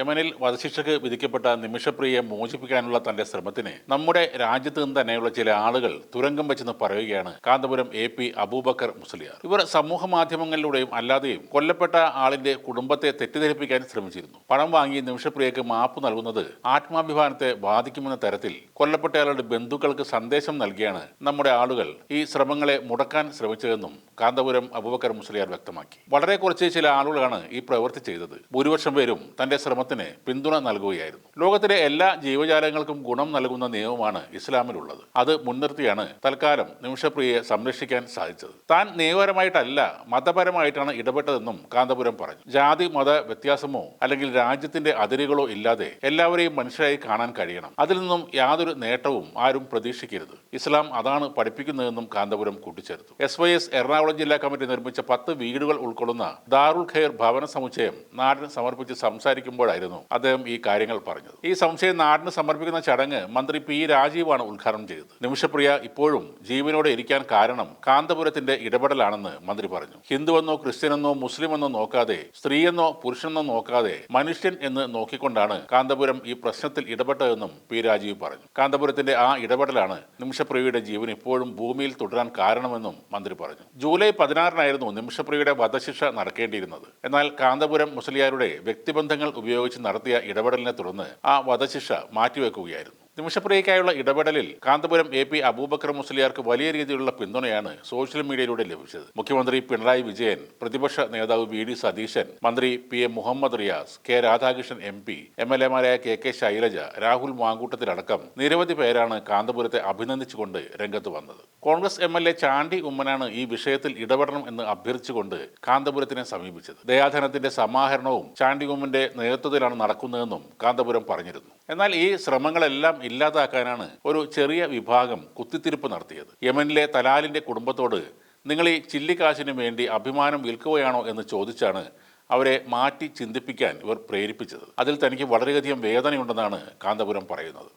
യമനിൽ വധശിക്ഷയ്ക്ക് വിധിക്കപ്പെട്ട നിമിഷപ്രിയയെ മോചിപ്പിക്കാനുള്ള തന്റെ ശ്രമത്തിന് നമ്മുടെ രാജ്യത്ത് നിന്ന് തന്നെയുള്ള ചില ആളുകൾ തുരങ്കം വെച്ചെന്ന് പറയുകയാണ് കാന്തപുരം എ പി അബൂബക്കർ മുസ്ലിയാർ. ഇവർ സമൂഹ മാധ്യമങ്ങളിലൂടെയും അല്ലാതെയും കൊല്ലപ്പെട്ട ആളിന്റെ കുടുംബത്തെ തെറ്റിദ്ധരിപ്പിക്കാൻ ശ്രമിച്ചിരുന്നു. പണം വാങ്ങി നിമിഷപ്രിയക്ക് മാപ്പ് നൽകുന്നത് ആത്മാഭിമാനത്തെ ബാധിക്കുമെന്ന തരത്തിൽ കൊല്ലപ്പെട്ടയാളുടെ ബന്ധുക്കൾക്ക് സന്ദേശം നൽകിയാണ് നമ്മുടെ ആളുകൾ ഈ ശ്രമങ്ങളെ മുടക്കാൻ ശ്രമിച്ചതെന്നും കാന്തപുരം അബൂബക്കർ മുസ്ലിയാർ വ്യക്തമാക്കി. വളരെ കുറച്ച് ചില ആളുകളാണ് ഈ പ്രവൃത്തി ചെയ്തത്. ഭൂരിപക്ഷം പേരും തന്റെ ശ്രമത്തിന് പിന്തുണ നൽകുകയായിരുന്നു. ലോകത്തിലെ എല്ലാ ജീവജാലങ്ങൾക്കും ഗുണം നൽകുന്ന നിയമമാണ് ഇസ്ലാമിലുള്ളത്. അത് മുൻനിർത്തിയാണ് തൽക്കാലം നിമിഷപ്രിയയെ സംരക്ഷിക്കാൻ സാധിച്ചത്. താൻ നിയമപരമായിട്ടല്ല മതപരമായിട്ടാണ് ഇടപെട്ടതെന്നും കാന്തപുരം പറഞ്ഞു. ജാതി മത വ്യത്യാസമോ അല്ലെങ്കിൽ രാജ്യത്തിന്റെ അതിരുകളോ ഇല്ലാതെ എല്ലാവരെയും മനുഷ്യരായി കാണാൻ കഴിയണം. അതിൽ നിന്നും യാതൊരു നേട്ടവും ആരും പ്രതീക്ഷിക്കരുത്. ഇസ്ലാം അതാണ് പഠിപ്പിക്കുന്നതെന്നും കാന്തപുരം കൂട്ടിച്ചേർത്തു. എസ് വൈ എസ് എറണാകുളം ജില്ലാ കമ്മിറ്റി നിർമ്മിച്ച പത്ത് വീടുകൾ ഉൾക്കൊള്ളുന്ന ദാറുൽ ഖൈർ ഭവന സമുച്ചയം നാടിന് സമർപ്പിച്ച് സംസാരിക്കുമ്പോഴായിരുന്നു അദ്ദേഹം ഈ കാര്യങ്ങൾ പറഞ്ഞത്. ഈ സംശയം നാടിന് സമർപ്പിക്കുന്ന ചടങ്ങ് മന്ത്രി പി രാജീവാണ് ഉദ്ഘാടനം ചെയ്തത്. നിമിഷപ്രിയ ഇപ്പോഴും ജീവനോടെ ഇരിക്കാൻ കാരണം കാന്തപുരത്തിന്റെ ഇടപെടലാണെന്ന് മന്ത്രി പറഞ്ഞു. ഹിന്ദുവെന്നോ ക്രിസ്ത്യനെന്നോ മുസ്ലിമെന്നോ നോക്കാതെ സ്ത്രീയെന്നോ പുരുഷനെന്നോ നോക്കാതെ മനുഷ്യൻ എന്ന് നോക്കിക്കൊണ്ടാണ് കാന്തപുരം ഈ പ്രശ്നത്തിൽ ഇടപെട്ടതെന്നും പി രാജീവ് പറഞ്ഞു. കാന്തപുരത്തിന്റെ ആ ഇടപെടലാണ് നിമിഷപ്രിയയുടെ ജീവൻ ഇപ്പോഴും ഭൂമിയിൽ തുടരാൻ കാരണമെന്നും മന്ത്രി പറഞ്ഞു. ജൂലൈ പതിനാറിനായിരുന്നു നിമിഷപ്രിയയുടെ വധശിക്ഷ നടക്കേണ്ടിയിരുന്നത്. എന്നാൽ കാന്തപുരം മുസ്ലിയാരുടെ വ്യക്തിബന്ധങ്ങൾ ഉപയോഗിച്ച് നടത്തിയ ഇടപെടലിനെ തുടർന്ന് ആ വധശിക്ഷ മാറ്റിവെക്കുകയായിരുന്നു. നിമിഷപ്രിയയ്ക്കായുള്ള ഇടപെടലിൽ കാന്തപുരം എ പി അബൂബക്കർ മുസ്ലിയാർക്ക് വലിയ രീതിയിലുള്ള പിന്തുണയാണ് സോഷ്യൽ മീഡിയയിലൂടെ ലഭിച്ചത്. മുഖ്യമന്ത്രി പിണറായി വിജയൻ പ്രതിപക്ഷ നേതാവ് വി ഡി സതീശൻ മന്ത്രി P M Muhammad Riyas K Radhakrishnan M P M L എമാരായ K K Shailaja Rahul മാങ്കൂട്ടത്തിലടക്കം നിരവധി പേരാണ് കാന്തപുരത്തെ അഭിനന്ദിച്ചുകൊണ്ട് രംഗത്ത് വന്നത്. Congress M L A Chandy ഉമ്മനാണ് ഈ വിഷയത്തിൽ ഇടപെടണം എന്ന് അഭ്യർത്ഥിച്ചുകൊണ്ട് കാന്തപുരത്തിനെ സമീപിച്ചത്. ദയാധനത്തിന്റെ സമാഹരണവും ചാണ്ടി ഉമ്മന്റെ നേതൃത്വത്തിലാണ് നടക്കുന്നതെന്നും കാന്തപുരം പറഞ്ഞിരുന്നു. എന്നാൽ ഈ ശ്രമങ്ങളെല്ലാം ഇല്ലാതാക്കാനാണ് ഒരു ചെറിയ വിഭാഗം കുത്തിത്തിരിപ്പ് നടത്തിയത്. യമനിലെ തലാലിന്റെ കുടുംബത്തോട് നിങ്ങൾ ഈ ചില്ലിക്കാശിന് വേണ്ടി അഭിമാനം വിൽക്കുകയാണോ എന്ന് ചോദിച്ചാണ് അവരെ മാറ്റി ചിന്തിപ്പിക്കാൻ ഇവർ പ്രേരിപ്പിച്ചത്. അതിൽ തനിക്ക് വളരെയധികം വേദനയുണ്ടെന്നാണ് കാന്തപുരം പറയുന്നത്.